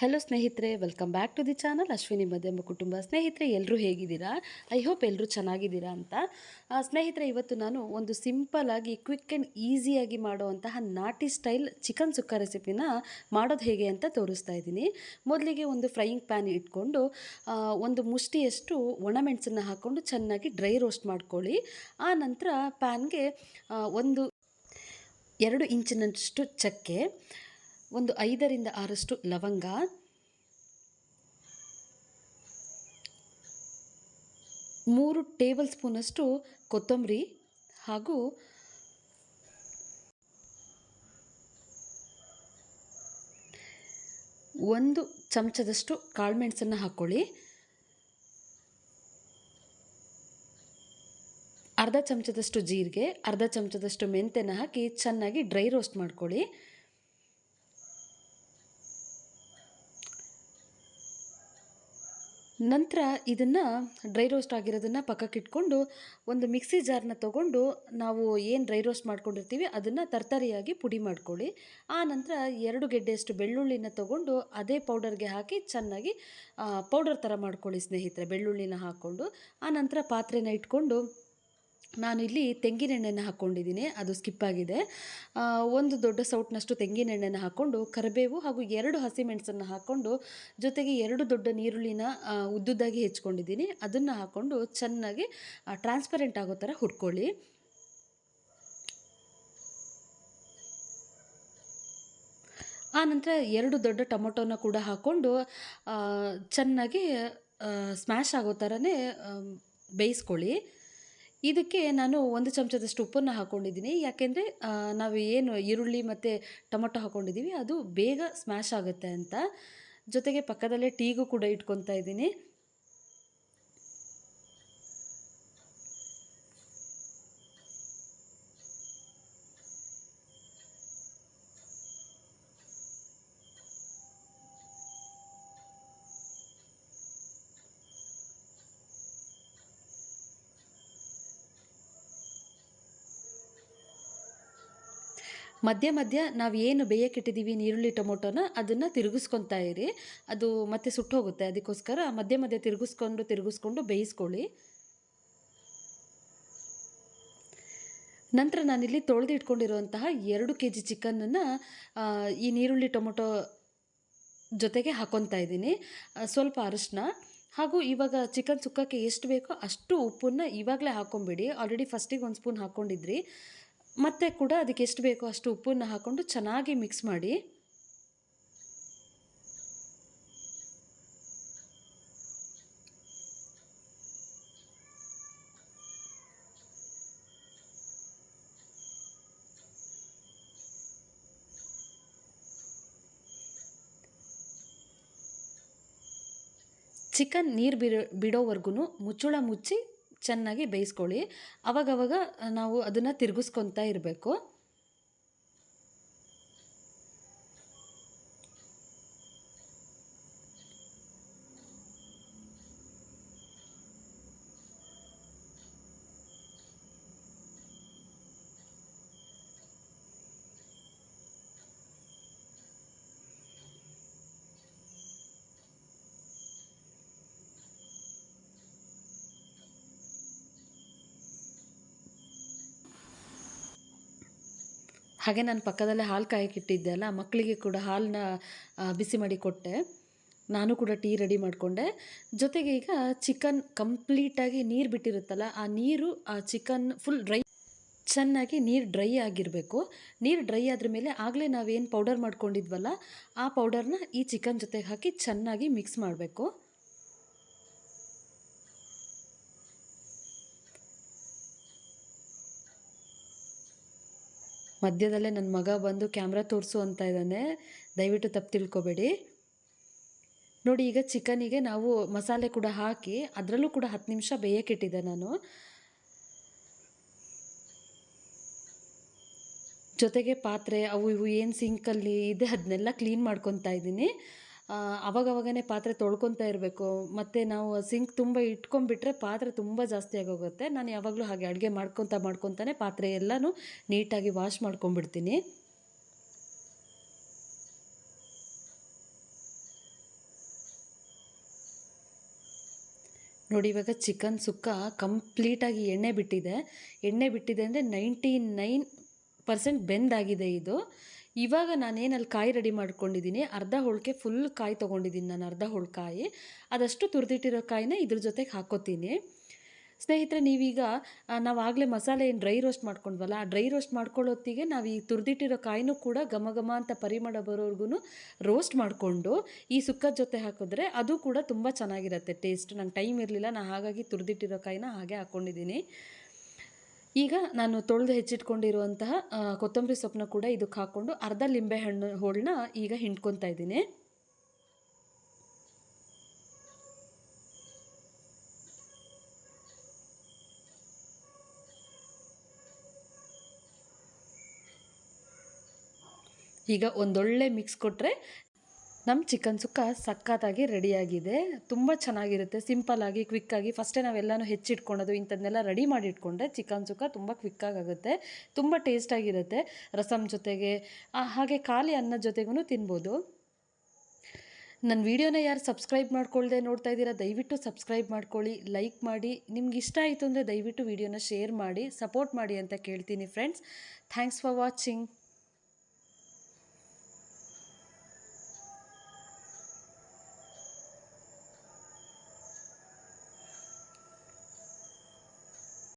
Hello ಸ್ನೇಹಿತರೆ welcome back to the channel Ashwini ಮಧ್ಯಮ ಕುಟುಂಬ. ಸ್ನೇಹಿತರೆ ಎಲ್ಲರೂ ಹೇಗಿದ್ದೀರಾ? ಐ ಹೋಪ್ ಎಲ್ಲರೂ ಚೆನ್ನಾಗಿದ್ದೀರಾ ಅಂತ. ಸ್ನೇಹಿತರೆ, ಇವತ್ತು ನಾನು ಒಂದು ಸಿಂಪಲ್ ಆಗಿ ಕ್ವಿಕ್ ಆ್ಯಂಡ್ ಈಸಿಯಾಗಿ ಮಾಡುವಂತಹ ನಾಟಿ ಸ್ಟೈಲ್ ಚಿಕನ್ ಸುಕ್ಕ ರೆಸಿಪಿನ ಮಾಡೋದು ಹೇಗೆ ಅಂತ ತೋರಿಸ್ತಾ ಇದ್ದೀನಿ. ಮೊದಲಿಗೆ ಒಂದು ಫ್ರೈಯಿಂಗ್ ಪ್ಯಾನ್ ಇಟ್ಕೊಂಡು ಒಂದು ಮುಷ್ಟಿಯಷ್ಟು ಒಣಮೆಣಸನ್ನು ಹಾಕ್ಕೊಂಡು ಚೆನ್ನಾಗಿ ಡ್ರೈ ರೋಸ್ಟ್ ಮಾಡ್ಕೊಳ್ಳಿ. ಆ ನಂತರ ಪ್ಯಾನ್ಗೆ ಒಂದು ಎರಡು ಇಂಚಿನಷ್ಟು ಚಕ್ಕೆ ಒಂದು ಐದರಿಂದ ಆರಷ್ಟು ಲವಂಗ. ಮೂರು ಟೇಬಲ್ ಸ್ಪೂನಷ್ಟು ಕೊತ್ತಂಬರಿ ಹಾಗೂ ಒಂದು ಚಮಚದಷ್ಟು ಕಾಳುಮೆಣಸನ್ನು ಹಾಕ್ಕೊಳ್ಳಿ ಅರ್ಧ ಚಮಚದಷ್ಟು ಜೀರಿಗೆ, ಅರ್ಧ ಚಮಚದಷ್ಟು ಮೆಂತೆನ ಹಾಕಿ ಚೆನ್ನಾಗಿ ಡ್ರೈ ರೋಸ್ಟ್ ಮಾಡ್ಕೊಳ್ಳಿ. ನಂತರ ಇದನ್ನು ಡ್ರೈ ರೋಸ್ಟ್ ಆಗಿರೋದನ್ನು ಪಕ್ಕಕ್ಕಿಟ್ಕೊಂಡು ಒಂದು ಮಿಕ್ಸಿ ಜಾರ್ನ ತೊಗೊಂಡು ನಾವು ಏನು ಡ್ರೈ ರೋಸ್ಟ್ ಮಾಡ್ಕೊಂಡಿರ್ತೀವಿ ಅದನ್ನು ತರ್ತರಿಯಾಗಿ ಪುಡಿ ಮಾಡ್ಕೊಳ್ಳಿ. ಆ ನಂತರ ಎರಡು ಗೆಡ್ಡೆಯಷ್ಟು ಬೆಳ್ಳುಳ್ಳಿನ ತೊಗೊಂಡು ಅದೇ ಪೌಡರ್ಗೆ ಹಾಕಿ ಚೆನ್ನಾಗಿ ಪೌಡರ್ ಥರ ಮಾಡ್ಕೊಳ್ಳಿ ಸ್ನೇಹಿತರೆ, ಬೆಳ್ಳುಳ್ಳಿನ ಹಾಕ್ಕೊಂಡು. ಆ ನಂತರ ಪಾತ್ರೆನ ಇಟ್ಕೊಂಡು ನಾನಿಲ್ಲಿ ತೆಂಗಿನೆಣ್ಣೆನ ಹಾಕ್ಕೊಂಡಿದ್ದೀನಿ ಅದು ಸ್ಕಿಪ್ ಆಗಿದೆ. ಒಂದು ದೊಡ್ಡ ಸೌಟ್ನಷ್ಟು ತೆಂಗಿನೆಣ್ಣೆನ ಹಾಕ್ಕೊಂಡು ಕರಿಬೇವು ಹಾಗೂ ಎರಡು ಹಸಿಮೆಣಸನ್ನು ಹಾಕ್ಕೊಂಡು ಜೊತೆಗೆ ಎರಡು ದೊಡ್ಡ ನೀರುಳ್ಳಿನ ಉದ್ದುದ್ದಾಗಿ ಹೆಚ್ಕೊಂಡಿದ್ದೀನಿ. ಅದನ್ನು ಹಾಕ್ಕೊಂಡು ಚೆನ್ನಾಗಿ ಟ್ರಾನ್ಸ್ಪರೆಂಟ್ ಆಗೋ ಥರ ಹುರ್ಕೊಳ್ಳಿ. ಆ ನಂತರ ಎರಡು ದೊಡ್ಡ ಟೊಮೊಟೊನ ಕೂಡ ಹಾಕ್ಕೊಂಡು ಚೆನ್ನಾಗಿ ಸ್ಮ್ಯಾಶ್ ಆಗೋ ಥರನೇ ಬೇಯಿಸ್ಕೊಳ್ಳಿ. ಇದಕ್ಕೆ ನಾನು ಒಂದು ಚಮಚದಷ್ಟು ಉಪ್ಪನ್ನು ಹಾಕ್ಕೊಂಡಿದ್ದೀನಿ ಯಾಕೆಂದರೆ ನಾವು ಏನು ಈರುಳ್ಳಿ ಮತ್ತು ಟೊಮೊಟೊ ಹಾಕ್ಕೊಂಡಿದ್ದೀವಿ ಅದು ಬೇಗ ಸ್ಮ್ಯಾಶ್ ಆಗುತ್ತೆ ಅಂತ. ಜೊತೆಗೆ ಪಕ್ಕದಲ್ಲೇ ಟೀಗೂ ಕೂಡ ಇಟ್ಕೊತಾ ಇದ್ದೀನಿ. ಮಧ್ಯ ಮಧ್ಯ ನಾವು ಏನು ಬೇಯಕ್ಕಿಟ್ಟಿದ್ದೀವಿ ನೀರುಳ್ಳಿ ಟೊಮೊಟೊನ ಅದನ್ನು ತಿರುಗಿಸ್ಕೊತಾ ಇರಿ. ಅದು ಮತ್ತೆ ಸುಟ್ಟೋಗುತ್ತೆ ಅದಕ್ಕೋಸ್ಕರ ಮಧ್ಯ ಮಧ್ಯ ತಿರುಗಿಸ್ಕೊಂಡು ತಿರುಗಿಸ್ಕೊಂಡು ಬೇಯಿಸ್ಕೊಳ್ಳಿ. ನಂತರ ನಾನಿಲ್ಲಿ ತೊಳೆದು ಇಟ್ಕೊಂಡಿರುವಂತಹ ಎರಡು ಕೆ ಜಿ ಚಿಕನನ್ನು ಈ ನೀರುಳ್ಳಿ ಟೊಮೊಟೊ ಜೊತೆಗೆ ಹಾಕೊತಾ ಇದ್ದೀನಿ. ಸ್ವಲ್ಪ ಅರಿಶಿನ. ಹಾಗೂ ಇವಾಗ ಚಿಕನ್ ಸುಕ್ಕಕ್ಕೆ ಎಷ್ಟು ಬೇಕೋ ಅಷ್ಟು ಉಪ್ಪನ್ನು ಇವಾಗಲೇ ಹಾಕ್ಕೊಂಬಿಡಿ ಆಲ್ರೆಡಿ ಫಸ್ಟಿಗೆ ಒಂದು ಸ್ಪೂನ್ ಹಾಕ್ಕೊಂಡಿದ್ರಿ ಮತ್ತೆ ಕೂಡ ಅದಕ್ಕೆ ಎಷ್ಟು ಬೇಕೋ ಅಷ್ಟು ಉಪ್ಪನ್ನು ಹಾಕ್ಕೊಂಡು ಚೆನ್ನಾಗಿ ಮಿಕ್ಸ್ ಮಾಡಿ. ಚಿಕನ್ ನೀರು ಬಿಡೋ ಬಿಡೋವರೆಗೂ ಮುಚ್ಚಳ ಮುಚ್ಚಿ ಚೆನ್ನಾಗಿ ಬೇಯಿಸ್ಕೊಳ್ಳಿ. ಅವಾಗವಾಗ ನಾವು ಅದನ್ನು ತಿರುಗಿಸ್ಕೊತಾ ಇರಬೇಕು. ಹಾಗೆ ನಾನು ಪಕ್ಕದಲ್ಲೇ ಹಾಲು ಕಾಯಕ್ಕಿಟ್ಟಿದ್ದೆ ಅಲ್ಲ ಮಕ್ಕಳಿಗೆ ಕೂಡ ಹಾಲನ್ನ ಬಿಸಿ ಮಾಡಿ ಕೊಟ್ಟೆ. ನಾನು ಕೂಡ ಟೀ ರೆಡಿ ಮಾಡಿಕೊಂಡೆ. ಜೊತೆಗೆ ಈಗ ಚಿಕನ್ ಕಂಪ್ಲೀಟಾಗಿ ನೀರು ಬಿಟ್ಟಿರುತ್ತಲ್ಲ, ಆ ನೀರು, ಆ ಚಿಕನ್ ಫುಲ್ ಡ್ರೈ ಚೆನ್ನಾಗಿ ನೀರು ಡ್ರೈ ಆಗಿರಬೇಕು. ನೀರು ಡ್ರೈ ಆದ್ರ ಮೇಲೆ ಆಗಲೇ ನಾವೇನು ಪೌಡರ್ ಮಾಡ್ಕೊಂಡಿದ್ವಲ್ಲ, ಆ ಪೌಡರ್ನ ಈ ಚಿಕನ್ ಜೊತೆಗೆ ಹಾಕಿ ಚೆನ್ನಾಗಿ ಮಿಕ್ಸ್ ಮಾಡಬೇಕು. ಮಧ್ಯದಲ್ಲೇ ನನ್ನ ಮಗ ಬಂದು ಕ್ಯಾಮ್ರಾ ತೋರಿಸು ಅಂತ ಇದ್ದಾನೆ. ದಯವಿಟ್ಟು ತಪ್ಪು ತಿಳ್ಕೊಬೇಡಿ. ನೋಡಿ, ಈಗ ಚಿಕನಿಗೆ ನಾವು ಮಸಾಲೆ ಕೂಡ ಹಾಕಿ ಅದರಲ್ಲೂ ಕೂಡ ಹತ್ತು ನಿಮಿಷ ಬೇಯಕ್ಕಿಟ್ಟಿದ್ದೆ ನಾನು. ಜೊತೆಗೆ ಪಾತ್ರೆ, ಅವು ಇವು, ಏನು ಸಿಂಕಲ್ಲಿ ಇದೆ, ಅದನ್ನೆಲ್ಲ ಕ್ಲೀನ್ ಮಾಡ್ಕೊತಾ ಇದ್ದೀನಿ. ಅವಾಗವಾಗನೇ ಪಾತ್ರೆ ತೊಳ್ಕೊತಾ ಇರಬೇಕು. ಮತ್ತು ನಾವು ಸಿಂಕ್ ತುಂಬ ಇಟ್ಕೊಂಡ್ಬಿಟ್ರೆ ಪಾತ್ರೆ ತುಂಬ ಜಾಸ್ತಿ ಆಗೋಗುತ್ತೆ. ನಾನು ಯಾವಾಗಲೂ ಹಾಗೆ ಅಡುಗೆ ಮಾಡ್ಕೊತಾ ಮಾಡ್ಕೊತಾನೆ ಪಾತ್ರೆ ಎಲ್ಲನೂ ನೀಟಾಗಿ ವಾಶ್ ಮಾಡ್ಕೊಂಡ್ಬಿಡ್ತೀನಿ. ನೋಡಿ, ಇವಾಗ ಚಿಕನ್ ಸುಕ್ಕ ಕಂಪ್ಲೀಟಾಗಿ ಎಣ್ಣೆ ಬಿಟ್ಟಿದೆ. ಎಣ್ಣೆ ಬಿಟ್ಟಿದೆ ಅಂದರೆ ನೈಂಟಿ ನೈನ್ ಪರ್ಸೆಂಟ್ ಬೆಂದಾಗಿದೆ ಇದು. ಇವಾಗ ನಾನೇನಲ್ಲಿ ಕಾಯಿ ರೆಡಿ ಮಾಡ್ಕೊಂಡಿದ್ದೀನಿ. ಅರ್ಧ ಹೋಳಿಗೆ ಫುಲ್ ಕಾಯಿ ತೊಗೊಂಡಿದ್ದೀನಿ ನಾನು, ಅರ್ಧ ಹೋಳ್ಕಾಯಿ ಅದಷ್ಟು ತುರಿದಿಟ್ಟಿರೋ ಕಾಯಿನ ಇದ್ರ ಜೊತೆಗೆ ಹಾಕೋತೀನಿ. ಸ್ನೇಹಿತರೆ, ನೀವೀಗ ನಾವು ಆಗಲೇ ಮಸಾಲೆ ಏನು ಡ್ರೈ ರೋಸ್ಟ್ ಮಾಡ್ಕೊಂಡ್ವಲ್ಲ, ಆ ಡ್ರೈ ರೋಸ್ಟ್ ಮಾಡ್ಕೊಳ್ಳೋತ್ತಿಗೆ ನಾವು ಈ ತುರಿದಿಟ್ಟಿರೋ ಕಾಯಿನೂ ಕೂಡ ಘಮ ಘಮ ಅಂತ ಪರಿಮಳ ಬರೋರ್ಗು ರೋಸ್ಟ್ ಮಾಡಿಕೊಂಡು ಈ ಸುಕ್ಕದ ಜೊತೆ ಹಾಕಿದ್ರೆ ಅದು ಕೂಡ ತುಂಬ ಚೆನ್ನಾಗಿರುತ್ತೆ. ಟೇಸ್ಟ್ ನಂಗೆ ಟೈಮ್ ಇರಲಿಲ್ಲ ನಾನು ಹಾಗಾಗಿ ತುರಿದಿಟ್ಟಿರೋ ಕಾಯಿನ ಹಾಗೆ ಹಾಕ್ಕೊಂಡಿದ್ದೀನಿ ಈಗ ನಾನು ತೊಳೆದು ಹೆಚ್ಚಿಟ್ಕೊಂಡಿರುವಂತಹ ಕೊತ್ತಂಬರಿ ಸೊಪ್ಪನ್ನ ಕೂಡ ಇದಕ್ಕೆ ಹಾಕ್ಕೊಂಡು ಅರ್ಧ ಲಿಂಬೆ ಹಣ್ಣು ಹೋಳನ್ನ ಈಗ ಹಿಂಡ್ಕೊತಾ ಇದ್ದೀನಿ. ಈಗ ಒಂದೊಳ್ಳೆ ಮಿಕ್ಸ್ ಕೊಟ್ಟರೆ ನಮ್ಮ ಚಿಕನ್ ಸುಕ್ಕ ಸಕ್ಕತ್ತಾಗಿ ರೆಡಿಯಾಗಿದೆ. ತುಂಬ ಚೆನ್ನಾಗಿರುತ್ತೆ. ಸಿಂಪಲ್ಲಾಗಿ ಕ್ವಿಕ್ಕಾಗಿ ಫಸ್ಟೇ ನಾವೆಲ್ಲನೂ ಹೆಚ್ಚಿಟ್ಕೊಳೋದು, ಇಂಥದ್ದನ್ನೆಲ್ಲ ರೆಡಿ ಮಾಡಿ ಇಟ್ಕೊಂಡ್ರೆ ಚಿಕನ್ ಸುಕ್ಕ ತುಂಬ ಕ್ವಿಕ್ಕಾಗುತ್ತೆ ತುಂಬ ಟೇಸ್ಟಾಗಿರುತ್ತೆ. ರಸಮ್ ಜೊತೆಗೆ ಹಾಗೆ ಖಾಲಿ ಅನ್ನದ ಜೊತೆಗೂ ತಿನ್ಬೋದು. ನನ್ನ ವೀಡಿಯೋನ ಯಾರು ಸಬ್ಸ್ಕ್ರೈಬ್ ಮಾಡ್ಕೊಳ್ಳದೆ ನೋಡ್ತಾ ಇದ್ದೀರಾ, ದಯವಿಟ್ಟು ಸಬ್ಸ್ಕ್ರೈಬ್ ಮಾಡ್ಕೊಳ್ಳಿ, ಲೈಕ್ ಮಾಡಿ. ನಿಮ್ಗೆ ಇಷ್ಟ ಆಯಿತು ಅಂದರೆ ದಯವಿಟ್ಟು ವೀಡಿಯೋನ ಶೇರ್ ಮಾಡಿ, ಸಪೋರ್ಟ್ ಮಾಡಿ ಅಂತ ಕೇಳ್ತೀನಿ ಫ್ರೆಂಡ್ಸ್. Thanks for watching.